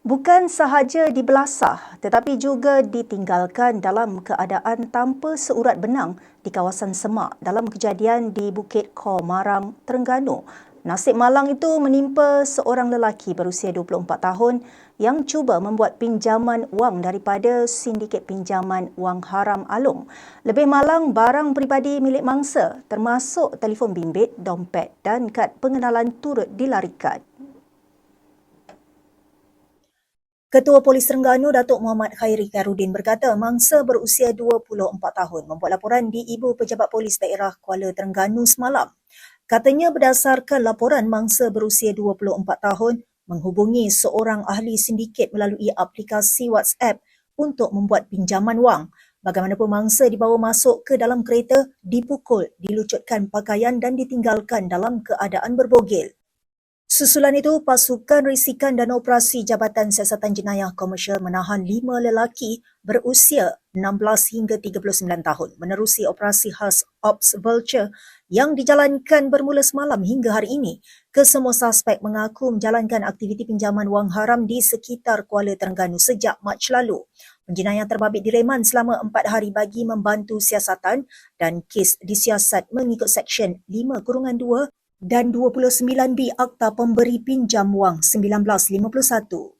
bukan sahaja dibelasah tetapi juga ditinggalkan dalam keadaan tanpa seurat benang di kawasan Semak dalam kejadian di Bukit Kor Marang, Terengganu. Nasib malang itu menimpa seorang lelaki berusia 24 tahun yang cuba membuat pinjaman wang daripada sindiket pinjaman wang haram Alung. Lebih malang barang peribadi milik mangsa termasuk telefon bimbit, dompet dan kad pengenalan turut dilarikan. Ketua Polis Terengganu Datuk Muhammad Khairi Karudin berkata mangsa berusia 24 tahun membuat laporan di Ibu Pejabat Polis Daerah Kuala Terengganu semalam. Katanya berdasarkan laporan mangsa berusia 24 tahun menghubungi seorang ahli sindiket melalui aplikasi WhatsApp untuk membuat pinjaman wang. Bagaimanapun mangsa dibawa masuk ke dalam kereta, dipukul, dilucutkan pakaian dan ditinggalkan dalam keadaan berbogel. Susulan itu, pasukan risikan dan operasi Jabatan Siasatan Jenayah Komersial menahan lima lelaki berusia 16 hingga 39 tahun menerusi operasi khas Ops Vulture yang dijalankan bermula semalam hingga hari ini. Kesemua suspek mengaku menjalankan aktiviti pinjaman wang haram di sekitar Kuala Terengganu sejak Mac lalu. Penjenayah terbabit direman selama empat hari bagi membantu siasatan dan kes disiasat mengikut Seksyen 5-2 dan 29B Akta Pemberi Pinjam Wang 1951.